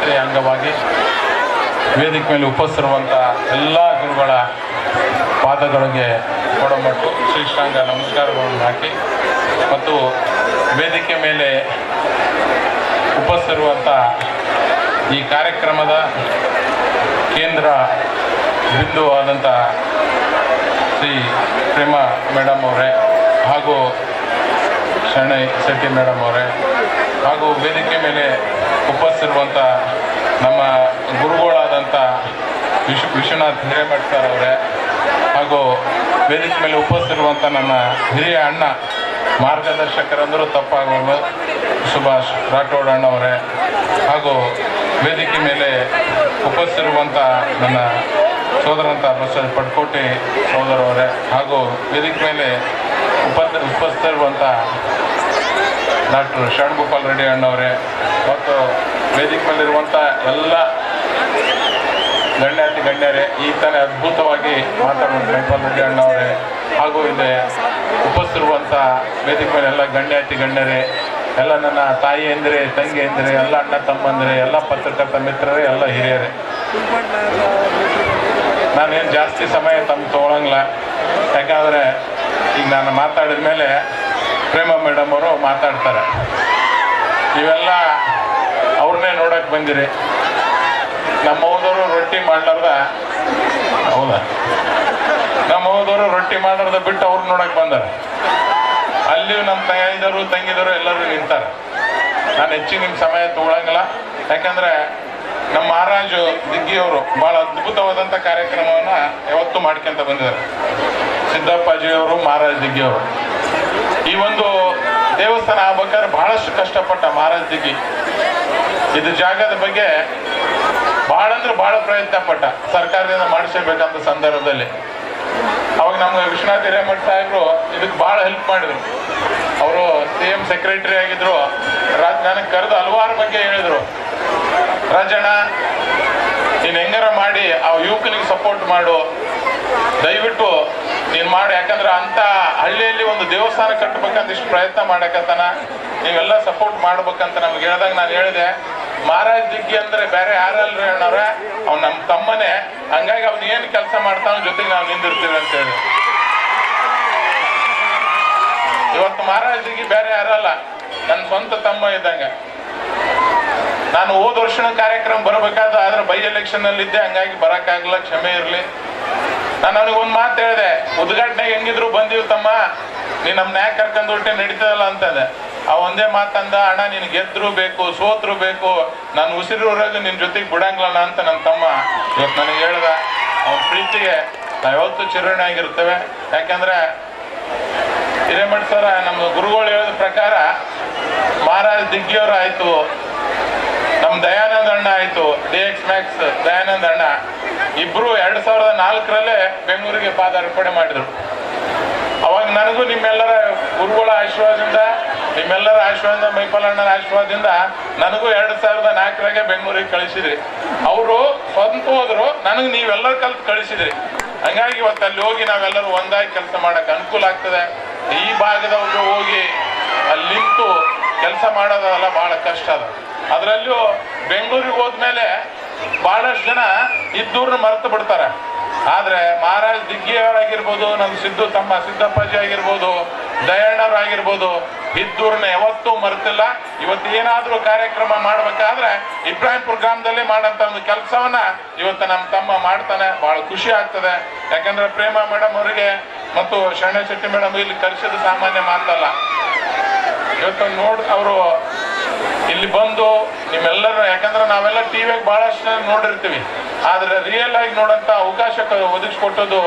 ನವರಾತ್ರಿ ಅಂಗವಾಗಿ ವೇದಿಕೆ ಮೇಲೆ ಉಪಸ್ಥಿರುವಂಥ ಎಲ್ಲ ಗುರುಗಳ ಪಾದಗಳಿಗೆ ಕೊಡಮಟ್ಟು ಶ್ರೀಷ್ಟಾಂಗ ನಮಸ್ಕಾರಗಳನ್ನು ಹಾಕಿ ಮತ್ತು ವೇದಿಕೆ ಮೇಲೆ ಉಪಸ್ಥಿರುವಂಥ ಈ ಕಾರ್ಯಕ್ರಮದ ಕೇಂದ್ರ ಬಿಂದುವಾದಂಥ ಶ್ರೀ ಪ್ರೇಮ ಮೇಡಮ್ ಅವರೇ ಹಾಗೂ ಶರಣೈ ಶೆಟ್ಟಿ ಮೇಡಮ್ ಅವರೇ ಹಾಗೂ ವೇದಿಕೆ ಮೇಲೆ ಉಪಸ್ಥಿರುವಂಥ ನಮ್ಮ ಗುರುಗಳಾದಂಥ ವಿಶ್, ವಿಶ್ವನಾಥ್ ಹಿರೇಮಠ್ ಸರ್ ಅವರೇ ಹಾಗೂ ವೇದಿಕೆ ಮೇಲೆ ಉಪಸ್ಥಿರುವಂಥ ನನ್ನ ಹಿರಿಯ ಅಣ್ಣ ಮಾರ್ಗದರ್ಶಕರಂದರೂ ತಪ್ಪಾಗಲು ಸುಭಾಷ್ ರಾಠೋಡ್ ಅಣ್ಣವರೇ ಹಾಗೂ ವೇದಿಕೆ ಮೇಲೆ ಉಪಸ್ಥಿರುವಂಥ ನನ್ನ ಸೋದರಂತ ಬಸವ ಪಡ್ಕೋಟೆ ಸೋದರವರೇ ಹಾಗೂ ವೇದಿಕೆ ಮೇಲೆ ಉಪ ಉಪಸ್ಥಿರುವಂಥ ಡಾಕ್ಟರ್ ಷಣ್ಗೋಪಾಲ್ ರೆಡ್ಡಿ ಅಣ್ಣವರೇ. ಮತ್ತು ವೇದಿಕೆ ಮೇಲಿರುವಂಥ ಎಲ್ಲ ಗಣ್ಯಾತಿ ಗಣ್ಯರೇ, ಈ ತಾನೇ ಅದ್ಭುತವಾಗಿ ಮಾತಾಡುವಂಥ ಗೋಪಾಲ್ ರೆಡ್ಡಿ ಅಣ್ಣವರೇ. ಹಾಗೂ ಇಲ್ಲಿ ಉಪಸ್ಥಿರುವಂಥ ವೇದಿಕೆ ಮೇಲೆ ಎಲ್ಲ ಗಣ್ಯಾತಿ ಗಣ್ಯರೇ, ಎಲ್ಲ ನನ್ನ ತಾಯಿ ಎಂದರೆ ತಂಗಿ ಎಂದರೆ ಎಲ್ಲ ಅಣ್ಣ ತಮ್ಮಂದರೆ, ಎಲ್ಲ ಪತ್ರಕರ್ತ ಮಿತ್ರರೇ, ಎಲ್ಲ ಹಿರಿಯರೇ. ನಾನೇನು ಜಾಸ್ತಿ ಸಮಯ ತಮ್ಮ ತೊಗೊಳಂಗಿಲ್ಲ. ಯಾಕಂದರೆ ಈಗ ನಾನು ಮಾತಾಡಿದ ಮೇಲೆ ಪ್ರೇಮ ಮೇಡಮ್ ಅವರು ಮಾತಾಡ್ತಾರೆ. ಇವೆಲ್ಲ ಅವ್ರನ್ನೇ ನೋಡಕ್ಕೆ ಬಂದಿರಿ. ನಮ್ಮ ರೊಟ್ಟಿ ಮಾಡ್ಲಾರ್ದ? ಹೌದಾ? ನಮ್ಮ ಹೋದವರು ರೊಟ್ಟಿ ಮಾಡ್ಲಾರ್ದ ಬಿಟ್ಟು ಅವ್ರು ನೋಡಕ್ಕೆ ಬಂದಾರೆ. ಅಲ್ಲಿ ನಮ್ಮ ತಾಯಿದವರು ತಂಗಿದವರು ಎಲ್ಲರೂ ನಿಂತಾರೆ. ನಾನು ಹೆಚ್ಚಿಗೆ ನಿಮ್ಮ ಸಮಯ ತಗೊಳಂಗಿಲ್ಲ. ಯಾಕಂದ್ರೆ ನಮ್ಮ ಮಹಾರಾಜು ದಿಗ್ಗಿಯವರು ಬಹಳ ಅದ್ಭುತವಾದಂಥ ಕಾರ್ಯಕ್ರಮವನ್ನು ಯಾವತ್ತೂ ಮಾಡ್ಕೊಂತ ಬಂದಿದ್ದಾರೆ. ಸಿದ್ದಪ್ಪಾಜಿಯವರು ಮಹಾರಾಜ್ ದಿಗ್ಗಿಯವರು ಈ ಒಂದು ದೇವಸ್ಥಾನ ಆಗ್ಬೇಕಾದ್ರೆ ಬಹಳಷ್ಟು ಕಷ್ಟಪಟ್ಟ ಮಹಾರಾಜ್ ಇದು ಜಾಗದ ಬಗ್ಗೆ ಬಹಳ ಅಂದ್ರೆ ಬಹಳ ಪ್ರಯತ್ನ ಪಟ್ಟ. ಸರ್ಕಾರದಿಂದ ಮಾಡಿಸಬೇಕಂತ ಸಂದರ್ಭದಲ್ಲಿ. ಅವಾಗ ನಮ್ಗೆ ವಿಶ್ವನಾಥ್ ಹಿರೇಮಠ ಸಾಹೇಬರು ಇದಕ್ಕೆ ಬಹಳ ಹೆಲ್ಪ್ ಮಾಡಿದ್ರು. ಅವರು ಸಿ ಎಂ ಸೆಕ್ರೆಟರಿ ಆಗಿದ್ರು. ನನಗೆ ಕರೆದು ಹಲವಾರು ಬಗ್ಗೆ ಹೇಳಿದ್ರು. ರಾಜಣ್ಣ, ನೀನು ಹೆಂಗಾರ ಮಾಡಿ ಆ ಯುವಕನಿಗೆ ಸಪೋರ್ಟ್ ಮಾಡು. ದಯವಿಟ್ಟು ನೀನು ಮಾಡಿ, ಯಾಕಂದ್ರೆ ಅಂತ ಹಳ್ಳಿಯಲ್ಲಿ ಒಂದು ದೇವಸ್ಥಾನ ಕಟ್ಟಬೇಕಂತ ಇಷ್ಟು ಪ್ರಯತ್ನ ಮಾಡಕತ್ತಾನ ನೀವೆಲ್ಲ ಸಪೋರ್ಟ್ ಮಾಡ್ಬೇಕಂತ ನಮ್ಗೆ ಹೇಳ್ದಾಗ ನಾನು ಹೇಳಿದೆ. ಮಹಾರಾಜ್ ದಿಗ್ಗಿ ಅಂದ್ರೆ ಬೇರೆ ಯಾರಲ್ರಿ ಅಣ್ಣವ್ರೆ? ಅವ್ನು ನಮ್ಮ ತಮ್ಮನೇ. ಹಂಗಾಗಿ ಅವ್ನು ಏನು ಕೆಲಸ ಮಾಡ್ತಾನ ಜೊತೆಗೆ ನಾವು ನಿಂದಿರ್ತೀವಿ ಅಂತ ಹೇಳಿ. ಇವತ್ತು ಮಹಾರಾಜ್ ದಿಗ್ಗಿ ಬೇರೆ ಯಾರಲ್ಲ ನನ್ನ ಸ್ವಂತ ತಮ್ಮ ಇದ್ದಂಗೆ. ನಾನು ಹೋದ ವರ್ಷನ ಕಾರ್ಯಕ್ರಮ ಬರಬೇಕಾದ ಆದ್ರೆ ಬೈ ಎಲೆಕ್ಷನ್ ಅಲ್ಲಿ ಇದ್ದೆ ಹಂಗಾಗಿ ಬರಕ್ಕಾಗಲ್ಲ ಕ್ಷಮೆ ಇರಲಿ. ನಾನು ಅವನಿಗೆ ಒಂದು ಮಾತು ಹೇಳಿದೆ, ಉದ್ಘಾಟನೆ ಹೆಂಗಿದ್ರು ಬಂದಿವ್ ತಮ್ಮ ನೀ ನಮ್ ನ್ಯಾಕ್ ಕರ್ಕೊಂಡು ಹೊಟ್ಟೆ ನಡೀತದಲ್ಲ ಅಂತದೆ. ಆ ಒಂದೇ ಮಾತಂದ, ಅಣ್ಣ, ನಿನ್ ಗೆದ್ರು ಬೇಕು, ಸೋತ್ರು ಬೇಕು, ನಾನು ಉಸಿರೂರಾಗ ನಿನ್ನ ಜೊತೆಗೆ ಬಿಡಂಗ್ಲಣ್ಣ ಅಂತ ನನ್ನ ತಮ್ಮ ಇವತ್ತು ನನಗೆ ಹೇಳ್ದ. ಅವನ ಪ್ರೀತಿಗೆ ನಾವು ಯಾವತ್ತೂ ಚಿರಣೆ ಆಗಿರ್ತೇವೆ. ಯಾಕಂದ್ರೆ ಹಿರೇಮಠ ಸರ, ನಮ್ಮ ಗುರುಗಳು ಹೇಳಿದ ಪ್ರಕಾರ, ಮಹಾರಾಜ ದಿಗ್ಗಿಯವರು ಆಯ್ತು. ನಮ್ಮ ದಯಾನಂದ ಅಣ್ಣ ಆಯ್ತು ಡಿ ಎಕ್ಸ್ ಮ್ಯಾಕ್ಸ್ ದಯಾನಂದ ಅಣ್ಣ. ಇಬ್ರು ಎರಡ್ ಸಾವಿರದ ನಾಲ್ಕರಲ್ಲೇ ಬೆಂಗಳೂರಿಗೆ ಪಾದಾರ್ಪಣೆ ಮಾಡಿದ್ರು. ಅವಾಗ ನನಗೂ ನಿಮ್ಮೆಲ್ಲರ ಗುರುಗಳ ಆಶೀರ್ವಾದದಿಂದ, ನಿಮ್ಮೆಲ್ಲರ ಆಶೀರ್ವಾದದಿಂದ, ಮೈಪಾಲ್ ಅಣ್ಣನ ಆಶೀರ್ವಾದದಿಂದ ನನಗೂ ಎರಡ್ ಸಾವಿರದ ನಾಲ್ಕರಾಗೆ ಬೆಂಗಳೂರಿಗೆ ಕಳಿಸಿದ್ರಿ. ಅವರು ಸ್ವಂತ ಹೋದ್ರು, ನನಗೆ ನೀವೆಲ್ಲರೂ ಕಲ್ತು ಕಳಿಸಿದ್ರಿ. ಹಂಗಾಗಿ ಇವತ್ತು ಅಲ್ಲಿ ಹೋಗಿ ನಾವೆಲ್ಲರೂ ಒಂದಾಗಿ ಕೆಲಸ ಮಾಡಕ್ಕೆ ಅನುಕೂಲ ಆಗ್ತದೆ. ಈ ಭಾಗದವರು ಹೋಗಿ ಅಲ್ಲಿ ನಿಂತು ಕೆಲಸ ಮಾಡೋದಲ್ಲ ಬಹಳ ಕಷ್ಟ ಅದ. ಅದರಲ್ಲೂ ಬೆಂಗಳೂರಿಗೆ ಹೋದ್ಮೇಲೆ ಬಹಳಷ್ಟು ಜನ ಇದ್ದೂರ್ನ ಮರೆತು ಬಿಡ್ತಾರೆ. ಆದರೆ ಮಹಾರಾಜ್ ದಿಗ್ಗಿಯವರಾಗಿರ್ಬೋದು ನಮ್ಮ ಸಿದ್ದು ತಮ್ಮ ಸಿದ್ದಪ್ಪಾಜಿ ಆಗಿರ್ಬೋದು ದಯಣ್ಣವರಾಗಿರ್ಬೋದು ಇದ್ದೂರ್ನ ಯಾವತ್ತೂ ಮರೆತಿಲ್ಲ. ಇವತ್ತು ಏನಾದರೂ ಕಾರ್ಯಕ್ರಮ ಮಾಡ್ಬೇಕಾದ್ರೆ ಇಬ್ರಾಹಿಂಪುರ ಗ್ರಾಮದಲ್ಲಿ ಮಾಡಂತ ಒಂದು ಕೆಲಸವನ್ನ ಇವತ್ತು ನಮ್ಮ ತಮ್ಮ ಮಾಡ್ತಾನೆ. ಬಹಳ ಖುಷಿ ಆಗ್ತದೆ. ಯಾಕಂದ್ರೆ ಪ್ರೇಮ ಮೇಡಮ್ ಅವರಿಗೆ ಮತ್ತು ಶರಣ ಶೆಟ್ಟಿ ಮೇಡಮ್ ಇಲ್ಲಿ ಕರೆಸಿದ ಸಾಮಾನ್ಯ ಮಾತಲ್ಲ. ಇವತ್ತು ನೋಡ್ ಅವರು ಇಲ್ಲಿ ಬಂದು ನಿಮ್ಮೆಲ್ಲರೂ ಯಾಕಂದ್ರೆ ನಾವೆಲ್ಲ ಟಿವಿಯಾಗಿ ಬಹಳಷ್ಟು ನೋಡಿರ್ತೀವಿ. ಆದ್ರೆ ರಿಯಲ್ ಆಗಿ ನೋಡಂತ ಅವಕಾಶ ಒದಗಿಸ್ಕೊಟ್ಟದ್ದು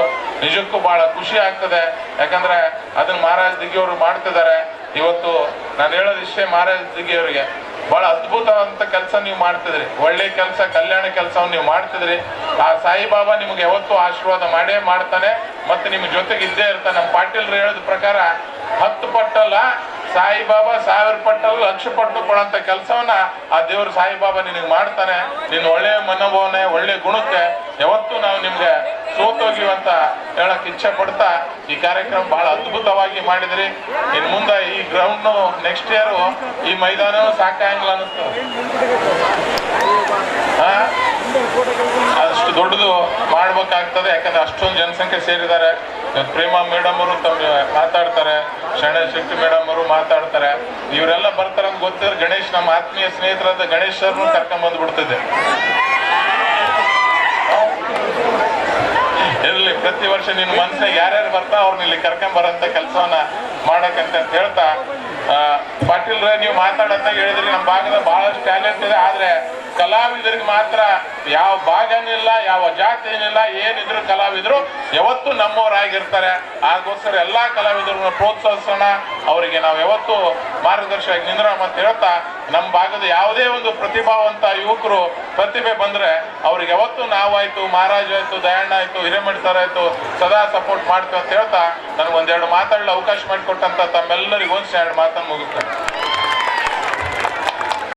ನಿಜಕ್ಕೂ ಬಹಳ ಖುಷಿ ಆಗ್ತದೆ. ಯಾಕಂದ್ರೆ ಅದನ್ನ ಮಹಾರಾಜ್ ದಿಗ್ಗಿಯವರು ಮಾಡ್ತಿದ್ದಾರೆ. ಇವತ್ತು ನಾನು ಹೇಳೋದು ಇಷ್ಟೇ ಮಹಾರಾಜ್ ದಿಗ್ಗಿಯವರಿಗೆ ಬಹಳ ಅದ್ಭುತವಂತ ಕೆಲಸ ನೀವು ಮಾಡ್ತಿದ್ರಿ. ಒಳ್ಳೆ ಕೆಲಸ, ಕಲ್ಯಾಣ ಕೆಲಸವನ್ನು ನೀವು ಮಾಡ್ತಿದ್ರಿ. ಆ ಸಾಯಿಬಾಬಾ ನಿಮ್ಗೆ ಯಾವತ್ತೂ ಆಶೀರ್ವಾದ ಮಾಡೇ ಮಾಡ್ತಾನೆ. ಮತ್ತೆ ನಿಮ್ಮ ಜೊತೆಗೆ ಇದ್ದೇ ಇರ್ತಾನೆ. ನಮ್ಮ ಪಾಟೀಲ್ರು ಹೇಳೋದ್ ಪ್ರಕಾರ ಹತ್ತು ಪಟ್ಟಲ್ಲ ಸಾಯಿಬಾಬಾ ಸಾವಿರ ಪಟ್ಟಲ್ಲ ಲಕ್ಷ ಪಟ್ಟು ಕೆಲಸವನ್ನ ಆ ದೇವ್ರ ಸಾಯಿಬಾಬಾ ನಿನಗೆ ಮಾಡ್ತಾನೆ. ನಿನ್ನ ಒಳ್ಳೆಯ ಮನೋಭಾವನೆ, ಒಳ್ಳೆ ಗುಣಕ್ಕೆ ಯಾವತ್ತೂ ನಾವು ನಿಮ್ಗೆ ಸೋತೋಗಿವಿ ಅಂತ ಹೇಳಕ್ ಇಚ್ಛೆ ಪಡ್ತಾ ಈ ಕಾರ್ಯಕ್ರಮ ಬಹಳ ಅದ್ಭುತವಾಗಿ ಮಾಡಿದ್ರಿ. ಇನ್ ಮುಂದೆ ಈ ಗ್ರೌಂಡ್ ನೆಕ್ಸ್ಟ್ ಇಯರ್ ಈ ಮೈದಾನ ಸಾಕಾಗಿಲ್ಲ ಅನಿಸ್ತದೆ? ಅಷ್ಟು ದೊಡ್ಡದು ಮಾಡ್ಬೇಕಾಗ್ತದೆ, ಯಾಕಂದ್ರೆ ಅಷ್ಟೊಂದು ಜನಸಂಖ್ಯೆ ಸೇರಿದ್ದಾರೆ. ಪ್ರೇಮಾ ಮೇಡಮ್ ಅವರು ತಮ್ಮ ಮಾತಾಡ್ತಾರೆ, ಶರಣ ಶೆಟ್ಟಿ ಮೇಡಮ್ ಅವರು ಮಾತಾಡ್ತಾರೆ. ಇವರೆಲ್ಲ ಬರ್ತಾರೆ ಅಂತ ಗೊತ್ತಿದ್ರೆ ಗಣೇಶ್ ನಮ್ಮ ಆತ್ಮೀಯ ಸ್ನೇಹಿತರಾದ ಗಣೇಶ್ ಸರ್ನು ಕರ್ಕೊಂಡ್ ಬಂದ್ಬಿಡ್ತಿದ್ದೆ ಇರ್ಲಿ ಪ್ರತಿ ವರ್ಷ ನಿನ್ನ ಮನಸ್ಸಿನ ಯಾರ್ಯಾರು ಬರ್ತಾ ಅವ್ರನ್ನ ಇಲ್ಲಿ ಕರ್ಕೊಂಡ್ ಬರೋಂಥ ಕೆಲಸವನ್ನ ಮಾಡಕ್ಕಂತ ಹೇಳ್ತಾ ಪಾಟೀಲ್ರ ನೀವು ಮಾತಾಡಂತ ಹೇಳಿದ್ರಿ ನಮ್ಮ ಭಾಗದ ಬಹಳಷ್ಟು ಟ್ಯಾಲೆಂಟ್ ಇದೆ. ಆದ್ರೆ ಕಲಾವಿದರಿಗೆ ಮಾತ್ರ ಯಾವ ಭಾಗನಿಲ್ಲ ಯಾವ ಜಾತಿ ಏನಿಲ್ಲ, ಏನಿದ್ರು ಕಲಾವಿದರು ಯಾವತ್ತು ನಮ್ಮವರಾಗಿರ್ತಾರೆ. ಅದಕ್ಕೋಸ್ಕರ ಎಲ್ಲಾ ಕಲಾವಿದರನ್ನ ಪ್ರೋತ್ಸಾಹಿಸೋಣ. ಅವರಿಗೆ ನಾವು ಯಾವತ್ತು ಮಾರ್ಗದರ್ಶಕ ನಿಂದ್ರಮ ಅಂತ ಹೇಳ್ತಾ, ನಮ್ಮ ಭಾಗದ ಯಾವುದೇ ಒಂದು ಪ್ರತಿಭಾವಂತ ಯುವಕರು ಪ್ರತಿಭೆ ಬಂದ್ರೆ ಅವ್ರಿಗೆ ಯಾವತ್ತು ನಾವಾಯ್ತು, ಮಹಾರಾಜ ಆಯ್ತು ದಯಣ್ಣ ಆಯ್ತು, ಹಿರೇಮಠ ಸರ್ ಆಯ್ತು, ಸದಾ ಸಪೋರ್ಟ್ ಮಾಡ್ತೀವಿ ಅಂತ ಹೇಳ್ತಾ, ನನಗೊಂದೆರಡು ಮಾತಾಡಲು ಅವಕಾಶ ಮಾಡಿಕೊಟ್ಟಂತ ತಮ್ಮೆಲ್ಲರಿಗೂ ಒಂದು ಎರಡು ಮಾತನ್ನು ಮುಗಿಸ್ತೇನೆ.